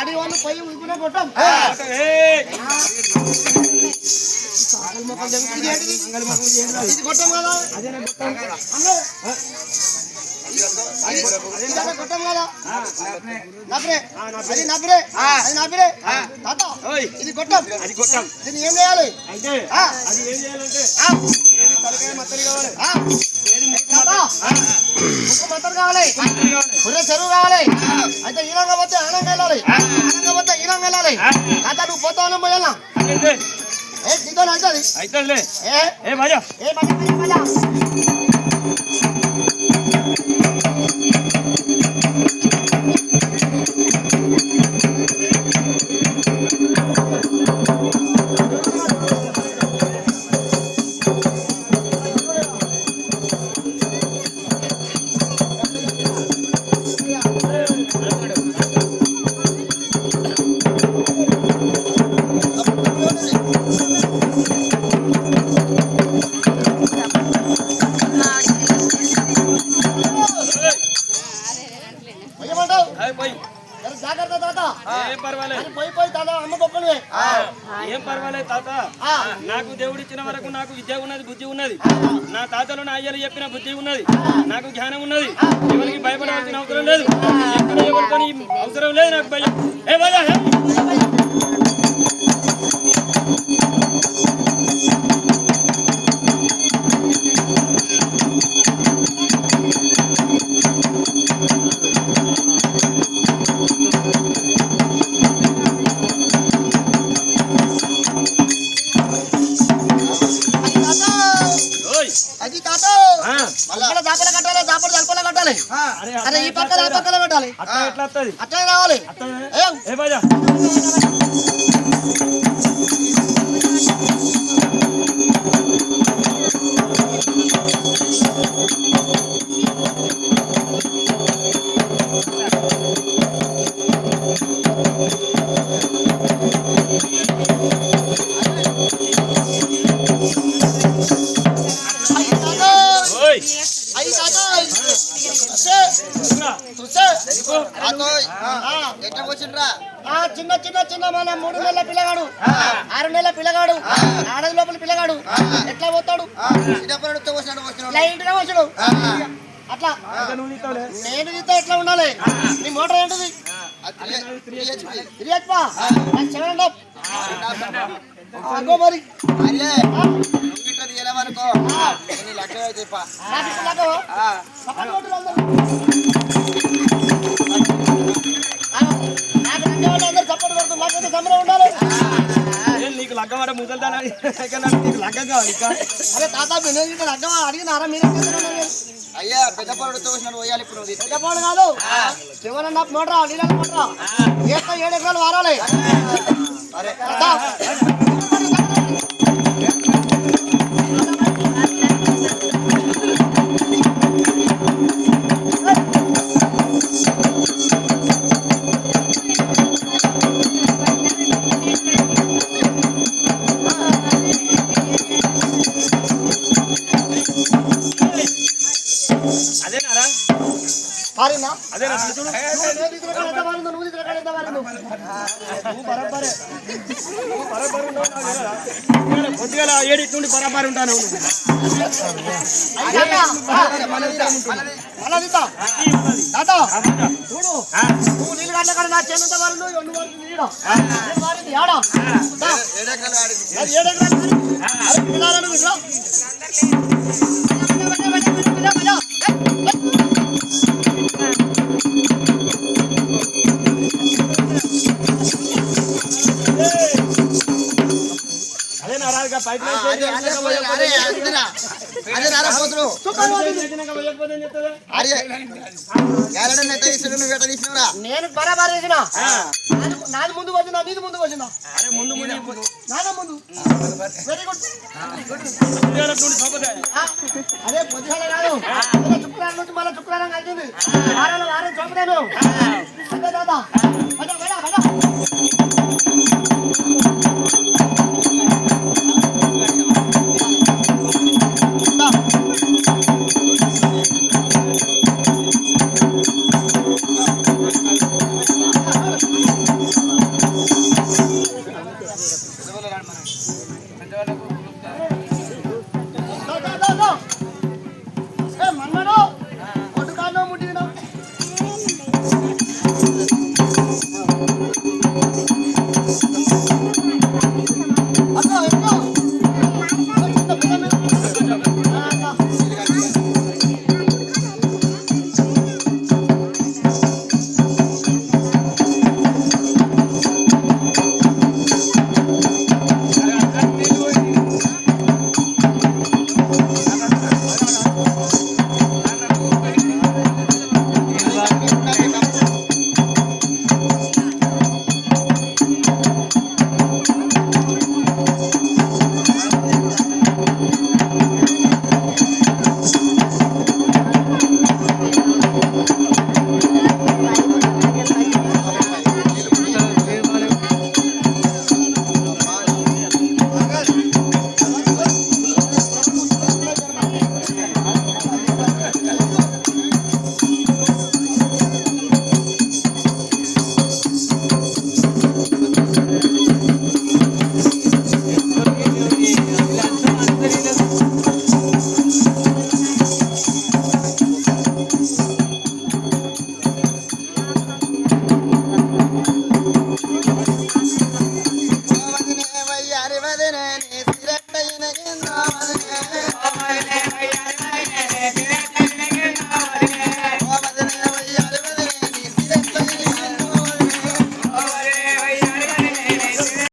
అడి వాళ్ళు పొయ్యి ఉడుకునే కొట్టాం. ఏయ్! ఇది కొట్టాం కదా. అది కొట్టాం కదా నబ్రే అది నబ్రే అది నబ్రే తాత ఓయ్! ఇది కొట్టాం అది కొట్టాం దీన్ని ఏం? చేయాలి అది ఏం చేయాలంటే తలకాయ మత్తడి కావాలి కావాలి చెరువు కావాలి అయితే ఈనంగా పోతే ఆనంగా వెళ్ళాలి ఆనంగా పోతే ఈనంగా వెళ్ళాలి తాత నువ్వు పోతావు పోయాలా అయితే ఏ నీతో అవుతుంది ఏ ఏ భయ ఏ మళ్ళీ అమ్మ గొప్పనివే ఏం పర్వాలేదు తాత. ఆ. నాకు దేవుడు ఇచ్చిన వరకు నాకు విద్య ఉన్నది బుద్ధి ఉన్నది. నా తాతలు నా అయ్యలు చెప్పిన బుద్ధి ఉన్నది. నాకు జ్ఞానం ఉన్నది. ఎవరికి భయపడాల్సిన అవసరం లేదు. ఎక్కడ ఎవరితో అవసరం లేదు నాకు భయం? ఏ భయ? కట్టాలి దాపల తలపల కట్టాలి. అరే ఈ పక్కన ఆ పక్కన పెట్టాలి. అట్లా రావాలి. ఏం? ఏ? భయ అది చిన్న చిన్న చిన్న మన మూడు నెలల పిల్లగాడు. ఆరు నెలల పిల్లగాడు. ఆడది లోపల పిల్లగాడు. ఎట్లా పోతాడు? లైట్గా వచ్చాడు అట్లా. నేను నీతో ఎట్లా ఉండాలి? నీ మోటార్ ఏంటిది? సెవెన్ అండ్ మరి. తీయలేమనుకో లెక్క లగ్గం ఆడ ముసల్దానా నీకు లగ్గం కావాలి ఇంకా. అరే తాత ఇక్కడ అడ్డం అడిగినారా మీరు అయ్యా పెద్ద పొరడుతో వచ్చినట్టు పోయాలి ఇప్పుడు తీస్తే. పెద్దపోడు కాదు. అండ్ హాఫ్ మోటరా నీళ్ళ మోటరా? ఏస్తా ఏడు ఎకరాలు వారాలి. అరే. పొద్దుగాల- పొద్దుగాల ఏడింటి నుండి బరాబర్ ఉంటాను చూడు నువ్వు నీళ్ళు కట్ల కాడ నా చేను ఎంత మారిందో, ఇగో నువ్వు మారింది ఈడ. నేను మారింది ఆడ. దా. ఏడు ఎకరాలు ఆడింది నేను బరాబర్ చేసిన నాది ముందు వచ్చిందా నీది ముందు వచ్చిందా అరే ముందు ముందు ఇప్పుడు నాదే ముందు వెరీ గుడ్ పొద్దుగాల నుండి సోపతే. ఆ, అదే పొద్దుగాల కాదు శుక్రవారం నుంచి మళ్ళీ శుక్రవారం కలిసింది వారాలు వారం చూపుతాను అంతే దాదా పద, పద, పద.